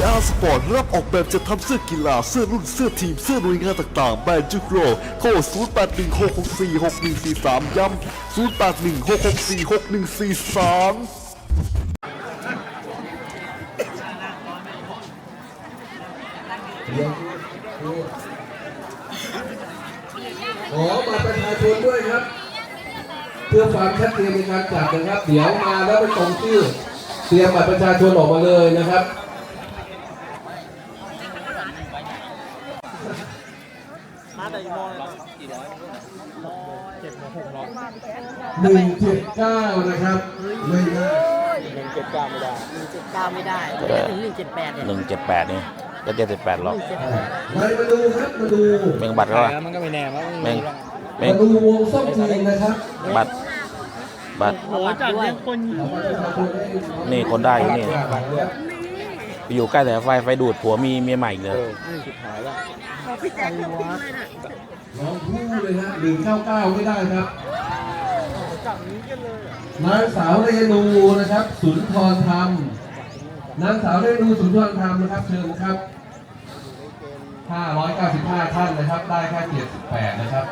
VR Sport รับออกแบบจะทำเสื้อกีฬา เสื้อรุ่น เสื้อทีม เสื้อหน่วยงานต่างๆ แบรนด์จุกโรโทร0816646143 ย้ำ 0816646143ขอบัตรประชาชนด้วยครับ เพื่อความชัดเจนในการจับนะครับ เดี๋ยวมาแล้วไปตรงชื่อเตรียมบัตรประชาชนออกมาเลยนะครับ หนึ่งเจ็ดเก้านะครับไม่ได้หนึ่งเจ็ดเก้าไม่ได้ไม่ได้ถึงหนึ่งเจ็ดแปดเนี่ยหนึ่งเจ็ดแปดนี่ก็เจ็ดสิบแปดหรอกไปมาดูครับมาดูแม่งบัตรเท่าไหร่มันก็ไม่แน่ว่าแม่งแม่มางดูวงส้มจีนนะครับ บัตรบัตรโอ้จัดเลี้ยงคนเอาบัตรประชาชนให้นี่คนได้อยู่นี่บัตรด้วย อยู่ใกล้แต่ไฟไฟดูดผัวมีเมียใหม่อีกเลยสุดท้ายแล้วน้องคู่เลยฮะหนึ่งเก้าเก้าไม่ได้ครับนางสาวเรนูนะครับ สุนทรธรรมนางสาวเรนูสุนทรธรรมนะครับเชิญครับ595ท่านนะครับ ได้แค่78นะครับ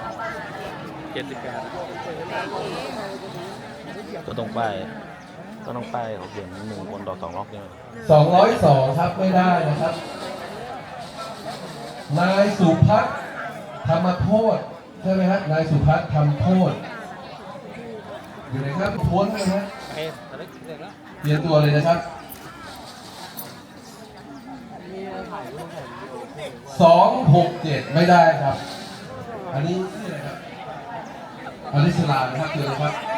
เจ็ดสิบแปดก็ต้องป้าย ก็ต้องป้ายเขาเขียนหนึ่งคนต่อสองล็อกเนี่ย202ครับไม่ได้นะครับ นายสุพัฒน์ธรรมโทษใช่ไหมฮะนายสุพัฒน์ทำโทษอยู่ไหนครับพ้นนะฮะเอ๊ะแต่ยมตัวเลยนะครับสองหกเจ็ดไม่ได้ครับ อันนี้ชื่ออะไรครับอลิสลานะครับเจอเลยครับ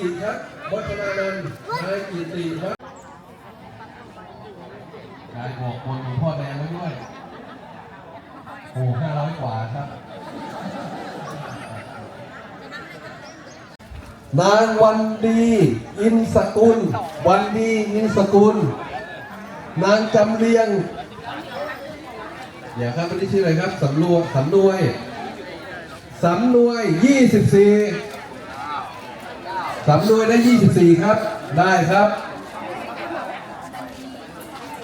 กิติครับวัฒนานันท์นายกิติครับนายบอกคนหลวงพ่อแดงไว้ด้วย โอ้ห้าร้อยกว่าครับ นางวันดี อินสกุล วันดีอินสกุล นางจำเรียงเดี๋ยวครับวันนี้ชื่ออะไรครับสำรวจสำนวยสำนวยยี่ สำนวยได้ยี่สิบสี่ครับ ได้ครับ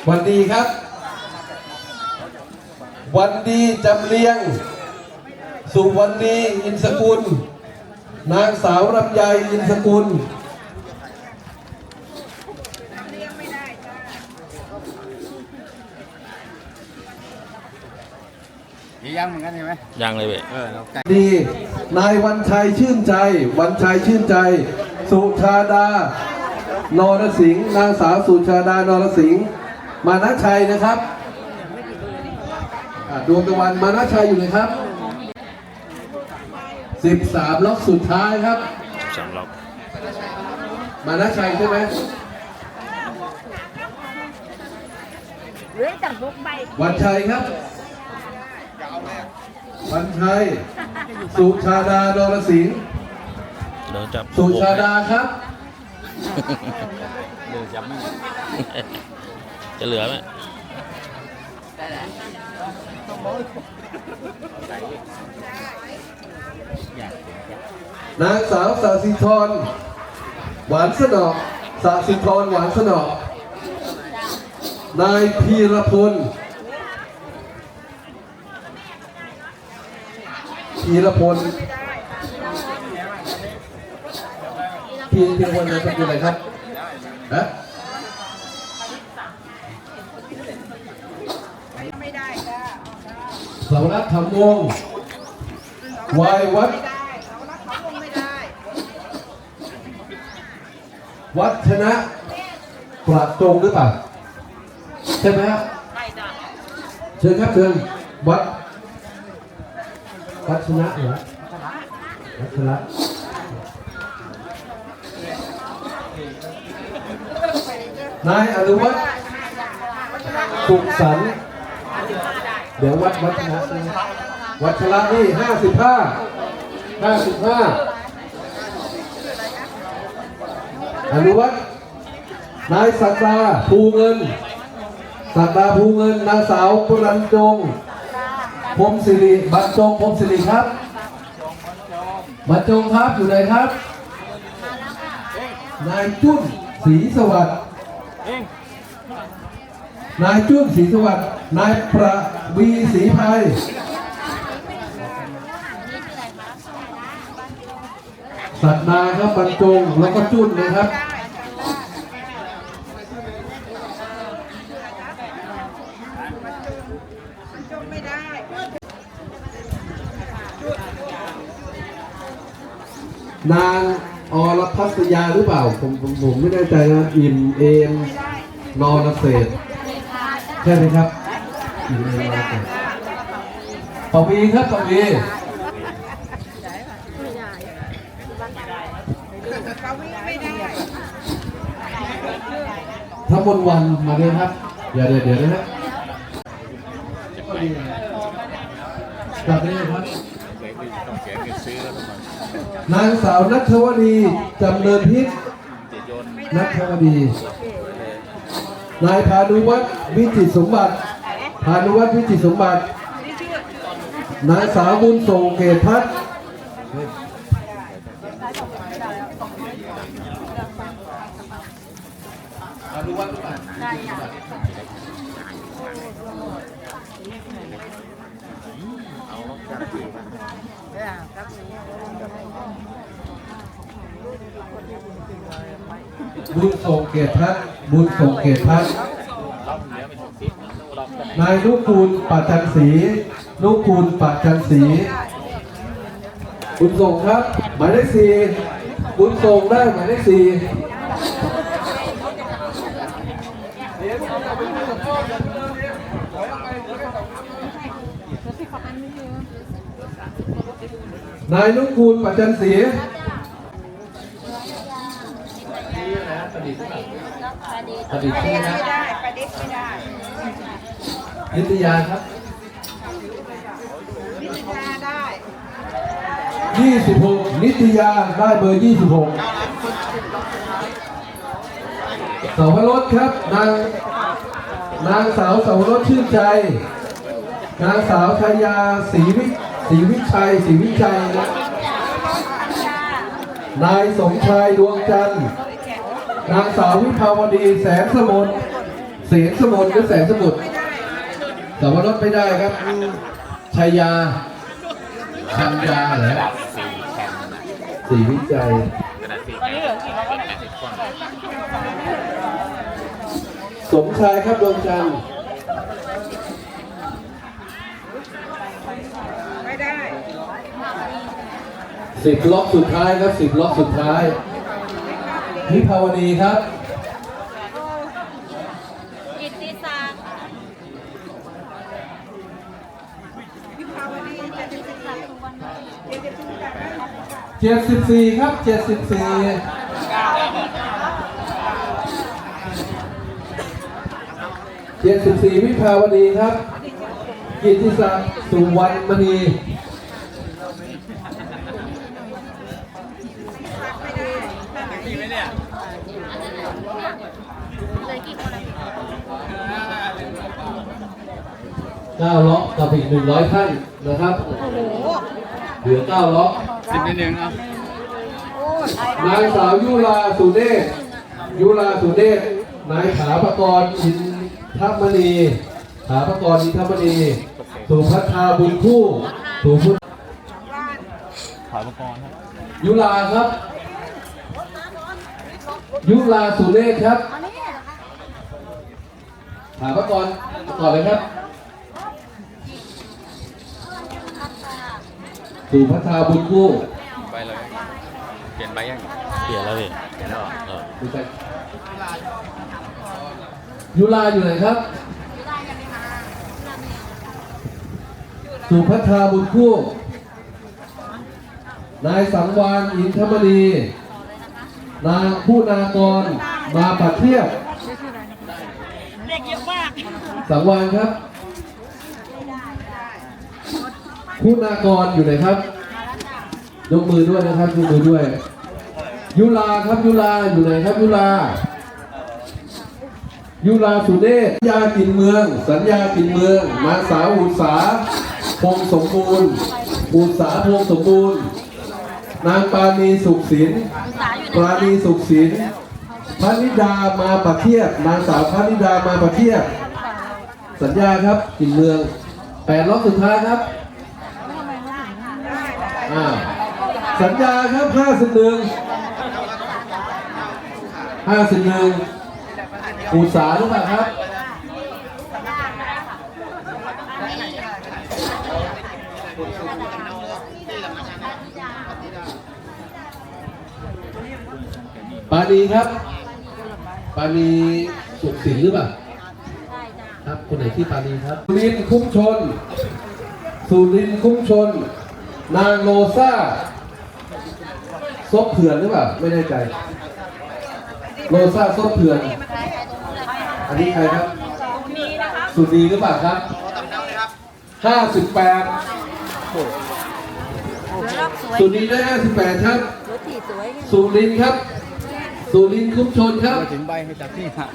วันดีครับ วันดีจำเรียง สุวรรณีอินสกุล นางสาวรำไยอินสกุล ยังเหมือนกันใช่ไหมยังเลยเว้ยเออเราใกล้ดีนายวันชัยชื่นใจ วันชัยชื่นใจ สุชาดา นรสิงห์นางสาวสุชาดานรสิงห์มานะชัยนะครับอะดวงตะวันมานะชัยอยู่เลยครับ 13 ล็อกสุดท้ายครับ สามล็อกมานะชัยใช่ไหม เหลือจากบุกใบ วันชัยครับ วันชัย สุชาดานรสิงห์เดี๋ยวจับสุชาดาครับ เดี๋ยวจับไม่จะเหลือไหมนางสาวสาสิธรหวานสนอสาสิธรหวานสนอนายพีรพล พีรพลพีพีรพลนามสกุลอะไรครับฮะสาวรักษ์ธรรมวงศ์วายวัดวัฒนะประจงหรือเปล่าใช่ไหมครับเชิญครับเชิญวัด วัฒนะเหรอวัฒนะนายอนุวัฒน์สุขสันเดี๋ยววัดวัฒนะวัชระนี่ห้าสิบห้าห้าสิบห้าอนุวัฒน์นายสักดาภูเงินสักดาภูเงินนางสาวปรันจง พรมสิริบรรจงพรมสิริครับบรรจงครับอยู่ไหนครับ นายจุ้นศรีสวัสดิ์นายจุ้นศรีสวัสดิ์นายประวีศรีภัยสัตนาครับบรรจงแล้วก็จุ้นนะครับ นางอรพัสยาหรือเปล่า ผมผมผมไม่แน่ใจนะอิ่มเอมนอนเศษใช่ไหมครับอิ่มเอมนอนเศษปวีครับปวีถ้ามนวันมาเลยครับเดี๋ยวเดี๋ยวเดี๋ยวนะฮะกลับได้เลยครับ นางสาวนัทวดีจำเนินพิษนัทวดี นายพานุวัฒน์วิจิตสมบัติพานุวัฒน์วิจิตสมบัติ นางสาวบุญส่งเกตพัฒน์พานุวัฒน์หรือเปล่า บุญส่งเกตพัฒน์บุญส่งเกตพัฒน์นายนุกูลปัจจันศรีนุกูลปัจจันศรีบุญส่งครับ หมายเลขสี่บุญส่งได้หมายเลขสี่นายนุกูลปัจจันศรี อดีตชื่อนะไม่ได้ประดิษฐ์ไม่ได้นิตยาครับวิธีกาได้26นิตยาได้เบอร์26สาวรสครับนางนางสาวสาวรสชื่นใจ นางสาวชายาศรีวิศรีวิชัยศรีวิชัยนะนายสมชายดวงจันทร์ นางสาววิภาวดีแสนสมุทรเสียนสมุทรหรือแสนสมุทรสาวรสไม่ได้ครับชายาชัญญาเหรอสีวิจัยสมชายครับดวงจันทร์สิบล็อกสุดท้ายครับสิบล็อกสุดท้าย วิภาวดีครับกิติศักดิ์วิภาวดีเป็นสิทธิ์เดี๋ยวจะพูดกันนะเจ็ดสิบสี่ครับเจ็ดสิบสี่เจ็ดสิบสี่วิภาวดีครับ กิติศักดิ์สุวรรณมณี เลยกี่คนอะ เก้าล็อกกับอีกหนึ่งร้อยท่านนะครับเหลือเก้าล็อกสิบนิดนึงอะนางสาวยุราสุเดชยุราสุเดชนายถาปกรณ์อินทมณีถาปกรณ์อินทมณีสุพัฒนาบุญคู่สุพุทธถอยมาก่อนครับยุราครับ ยุราสุเดชครับถาปกรณ์ต่อเลยครับ สุพัฒนาบุญคู่ไปเลย เปลี่ยนไปยังเปลี่ยนแล้วพี่เปลี่ยนแล้วเออดูไปยุราอยู่ไหนครับสุพัฒนาบุญคู่ นายสังวานอินทมณีนางผู้นากรมาปัดเทียบ เด็กเยอะมาก สังวานครับ ผู้นากรอยู่ไหนครับ ยกมือด้วยนะครับยกมือด้วย ยุลาครับยุลาอยู่ไหนครับยุลา ยุลาสุเดชสัญญากินเมือง สัญญากินเมืองนาสาวอุตสาพงสมบูรณ์ อุตสาพงสมบูรณ์ นางปาณีสุขศิลป์อุตสาอยู่ปราณีสุขศิลพระนิดามาประเทียบนางสาวพระนิดามาประเทียบสัญญาครับกินเมืองแปดรอบสุดท้ายครับ อ่าสัญญาครับห้าสิบหนึ่งห้าสิบหนึ่งอุตสาหรือเปล่าครับปานีครับ ปานีสุขสินหรือเปล่าครับคนไหนที่ปานีครับสุรินทร์คุ้มชนสุรินทร์คุ้มชน นางโลซ่าซบเถื่อนหรือเปล่า ไม่แน่ใจโลซ่าซบเถื่อน อันนี้ใครครับ สุนีหรือเปล่าครับห้าสิบแปดรอบสวยสุนีได้ห้าสิบแปดครับรถถี่สวยสุรินทร์ครับ สุรินทร์คุ้มชนครับถึงใบให้จากที่หัก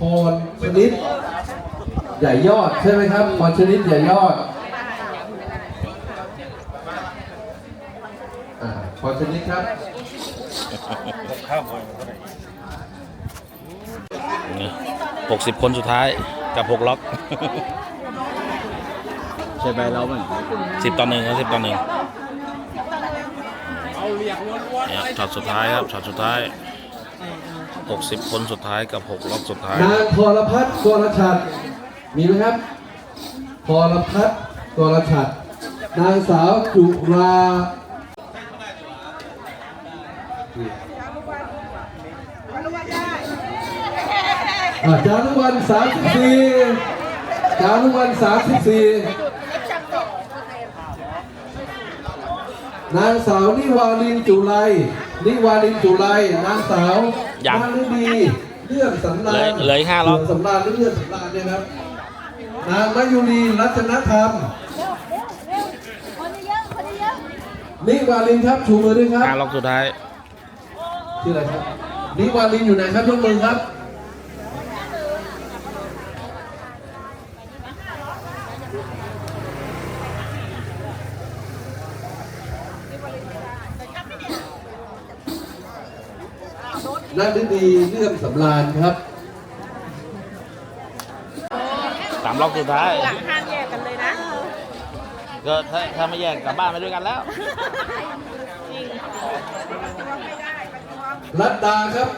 พรชนิด ใหญ่ยอดใช่ไหมครับพรชนิดใหญ่ยอด อ่าพรชนิดครับหกสิบคนสุดท้ายกับหกล็อกใช่ใบเรามันสิบต่อหนึ่งครับสิบต่อหนึ่งเนี่ยช็อตสุดท้ายครับช็อตสุดท้ายหกสิบคนสุดท้ายกับหกล็อกสุดท้ายนางพรพัฒน์กรชัดมีไหมครับพรพัฒน์กรชัดนางสาวจุราอ่า จารุวันสามสิบสี่จารุวันสามสิบสี่นางสาวนิวาลินจุไลนิวาลินจุไลนางสาวยัง นางฤดีเลื่อนสำราญเหลือเหลืออีกห้ารอบเลื่นสำราญหรือเลื่อนสำราญเนี่ยครับ นางมายุรีรัตนธรรมคนเยอะคนเยอะนิวาลินครับชูมือด้วยครับ ห้าล็อกสุดท้าย ชื่ออะไรครับนิวาลินอยู่ไหนครับยกมือครับนางฤดีเลื่อมสำราญครับสามล็อกสุดท้าย หลังห้ามแยกกันเลยนะ ก็ถ้าถ้าไม่แยกกลับบ้านไปด้วยกันแล้ว รัตดาครับ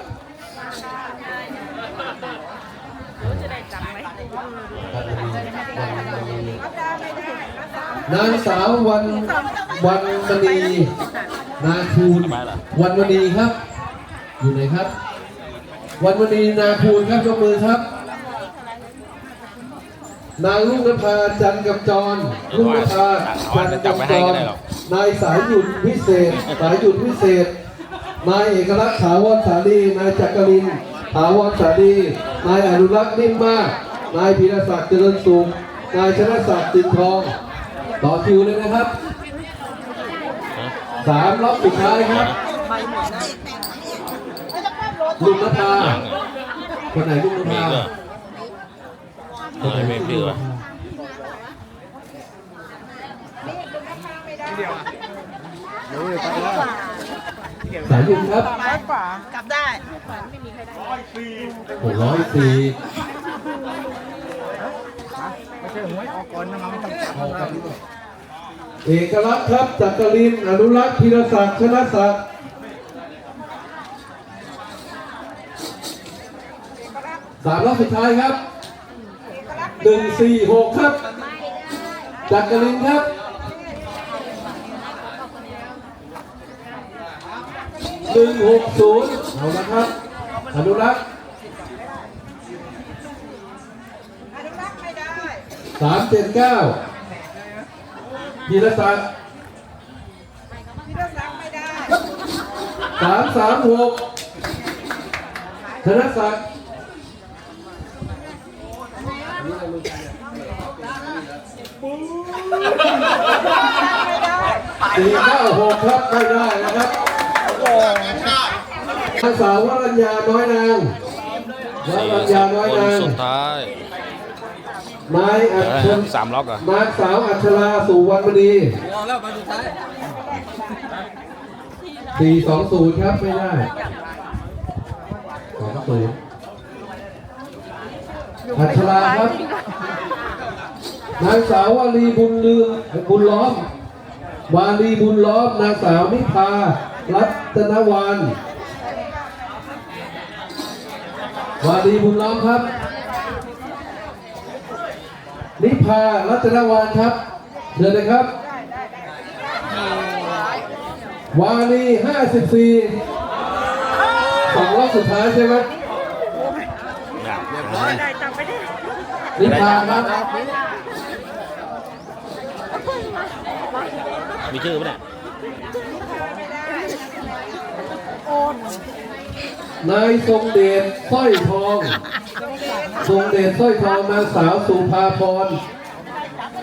นางสาววันวันมณีนาคูลวันมณีครับ อยู่ไหนครับ วันมณีนาคูลครับยกมือครับ นางลุงนภาจันทร์กำจรลุงนภาจันทร์กำจรนายสายหยุดพิเศษ สายหยุดพิเศษ นายเอกลักษณ์ถาวรสาลีนายจักรินถาวรสาลีนายอนุรักษ์นิ่มมาก นายพีรศักดิ์เจริญสุขนายชนะศักดิ์ตินทอง ต่อคิวเลยนะครับสามรอบสุดท้ายครับลุงนภาคนไหนลุงนมีภาก็เออไม่พี่เหรอ สายยุนครับร้อยกว่ากลับได้หกร้อยสี่ไม่ใช่หวยออกก่อนนะมันต้องจับเอกลักษณ์ครับจักรินทร์อนุรักษ์พีรศักดิ์ชนะศักดิ์สามรอบสุดท้ายครับหนึ่งสี่หกครับจักรินทร์ครับ หนึ่งหกศูนย์เอาละครับอนุรักษ์อนุรักไม่ได้สามเจ็ดเก้าพีรศักดิ์พี่รักรักไม่ได้สามสามหกธนศักดิ์สี่เก้าหกครับไม่ได้นะครับ นางสาววรัญญาน้อยนางวสี่รัญสิญาบน้อยคนนางสุดท้ายนายอัชสามล็อกเหรอะนางสาวอัชราสุวรรณมณีมองแล้วมาสุดท้ายสี่สองศูนย์ครับไม่ได้สองศูนย์อัชราครับ นางสาววาลีบุญลือบุญล้อมวาลีบุญล้อมนางสาวนิพา รัตนวานวาลีบุญล้อมครับ นิพารัตนวานครับเชิญเลยครับ วาลีห้าสิบสี่สองรอบสุดท้ายใช่ไหมนิพาครับ มีชื่อปะเนี่ย นายทรงเดชสร้อยทอง ทรงเดชสร้อยทองนางสาวสุภาพร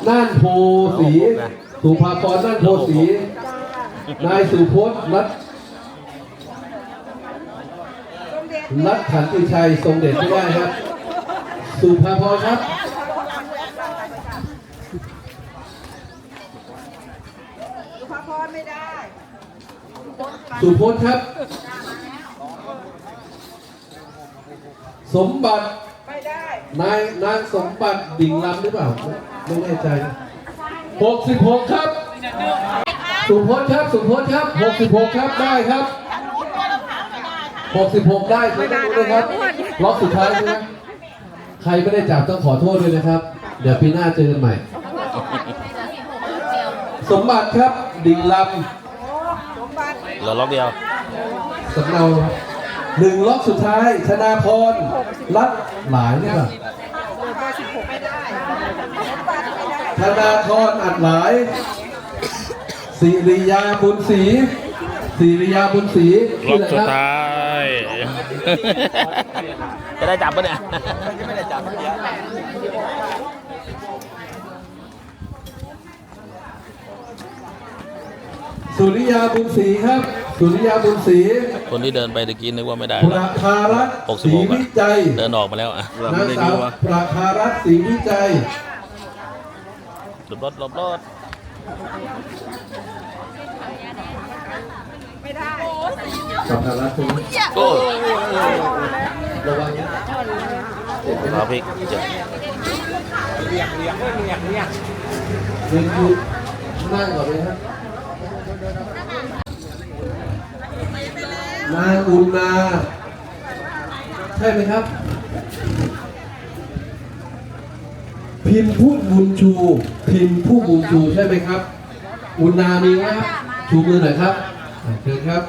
น่านโพสีสุภาพรน่านโพสีนายสุพจน์รัตต้องเด็ดรัตขันติชัยทรงเดชไม่ได้ครับ สุภาพรครับสุภาพรไม่ได้สุพจน์ครับ สมบัติไม่ได้นายนางสมบัติดิ่งลำหรือเปล่า ไม่แน่ใจหกสิบหกครับ สุพจน์ครับ สุพจน์ครับหกสิบหกครับได้ครับหกสิบหกได้ไม่ได้นะครับล็อกสุดท้ายใช่ไหมใครไม่ได้จับต้องขอโทษด้วยนะครับ เดี๋ยวปีหน้าเจอกันใหม่ สมบัติครับดิ่งลสมบัติเหลือล็อกเดียวำสำเนาหนึ่งล็อกสุดท้ายธนาพร รัดหลายหรือเปล่าไม่ได้สมบัติไม่ได้ธนาธรอัดหลายสิริยาบุญศรีสิริยาบุญศรีล็อกแหละสุคดรับท้าย จะได้จับปะเนี่ยไม่ได้จับเมื่อกี้สุริยาบุญศรีครับ สุริยาบุญศรีคนที่เดินไปตะกี้นึกว่าไม่ได้ประภารัตน์หกสิบศรีหกวิจัยเดินออกมาแล้วอะนางสาวประภารัตน์ศรีวิจัยหลบรถหลบรถไม่ได้ประภารัตน์ใช่ไหมโอ้ระวังนะเอาพริกเจ็บเรียกเรียกเรียกเรียกเรียนหยุดนั่งก่อนเลยครับ นางอุณนาใช่ไหมครับ พิมพ์พูดบุญชู พิมพ์ผู้บุญชูใช่ไหมครับ อุณนามีไหมครับชูมือหน่อยครับอะเชิญครับ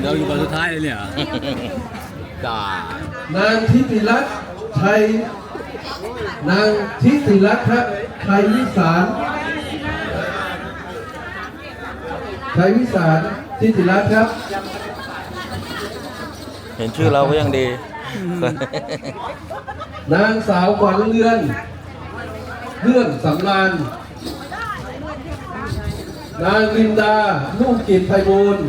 เดี๋ยวอยู่ตอนสุดท้ายเลยเนี่ยจ้านางทิติรัตน์ชัยนางทิติรัตน์ครับชัยวิสาร ชัยวิสารทิติรัตน์ครับ เห็นชื่อเราก็ยังดี นางสาวขวัญเรือนเลื่อนสำรานนางลินดานุ่มกิจไพบูลย์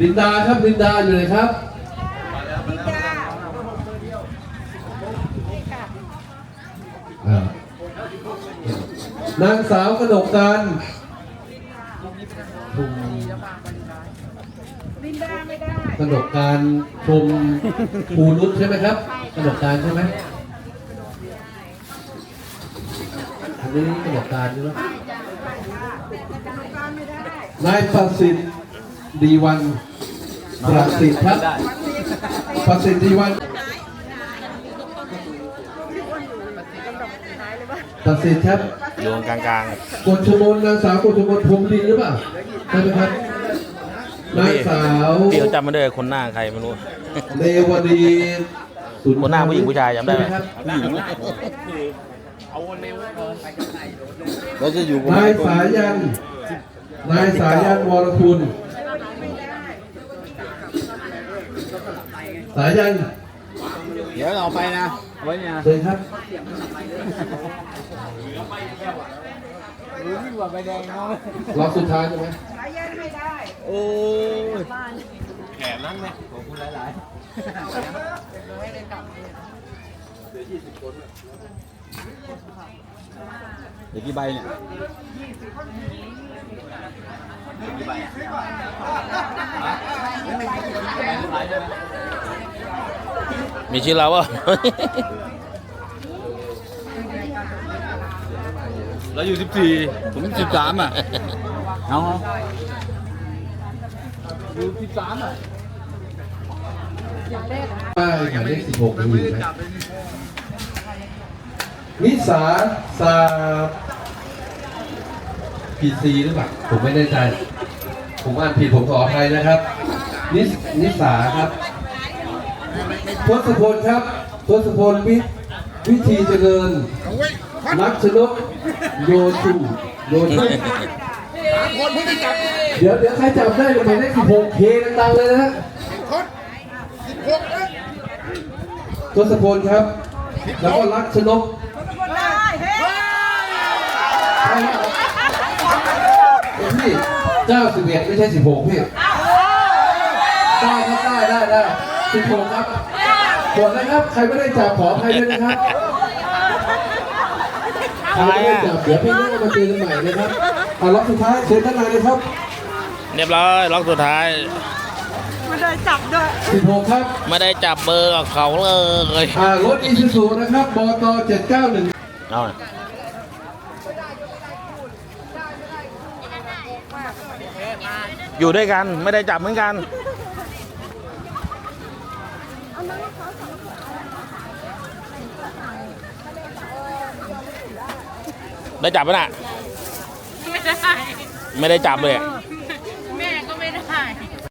ลินดาครับลินดาอยู่ไหนครับ นางสาวกนกการลินดาไม่ได้กนกการชมภูนุชใช่ไหมครับกนกการใช่ไหมอันนี้กนกการใช่ไหมการไม่ได้นายประสิทธิ์ดีวันประสิทธิ์ครับประสิทธิ์ดีวัน ประสิทธิ์ครับอยู่กลางกฎชมนนางสาวกฎชมนพรหมดินหรือเปล่าใช่ไหมครับๆนางสาวพี่เขาจำไม่ได้คนหน้าใครไม่รู้เรวดีสุนทรคนหน้าผู้หญิงผู้ชายจำได้ไหมใช่ครับเราจะอยู่นายสายันนายสายันวรคุณสายัน เดี๋ยวเราไปนะไว้เนี่ยเชิญครับ วิ่งกว่าใบแดงน้องรอบสุดท้ายใช่ไหมสายยันไม่ได้โอ้ยแขนนั่งเนี่ยขอบคุณหลายๆเดี๋ยวกี่ใบเนี่ยกี่ใบอะหลายใช่ไหมมีชื่อเราวะ เราอยู่สิบสี่ผมสิบสามอะเอาเอาอยู่สิบสามอะป้ายหมายเลขสิบหกยังอยู่ไหมนิสาซาพีซีหรือเปล่าผมไม่แน่ใจ ผมอ่านผิดผมขออภัยนะครับ นิสนิสาครับทศพลครับทศพลวิวิธีเจริญรักชนก โยชูโยชูเดี๋ยวเดี๋ยวใครจับได้หมายเลขสิบหกเคดังๆเลยนะฮะทศพลครับ แล้วก็รักชนกได้เฮ้ยใช่ครับเดี๋ยวพี่เจ้าสิบเอ็ดไม่ใช่สิบหกพี่ได้ครับได้ได้ได้สิบหกครับหมดแล้วครับ ใครไม่ได้จับขอใครด้วยนะครับ ใครไม่ได้จับเดี๋ยวพี่นี่มาเจอกันใหม่นะครับเอาล็อกสุดท้ายเชิญท่านนายเลยครับเรียบร้อยล็อกสุดท้าย ไม่ได้จับด้วยสิบหกครับไม่ได้จับเบอร์กับเขาเลยอ่ารถอีซูซูนะครับบตเจ็ดเก้าหนึ่งเอาหน่อยอยู่ด้วยกันไม่ได้จับเหมือนกัน ได้จับปะน่ะ ไม่ได้ไม่ได้จับเลยอะ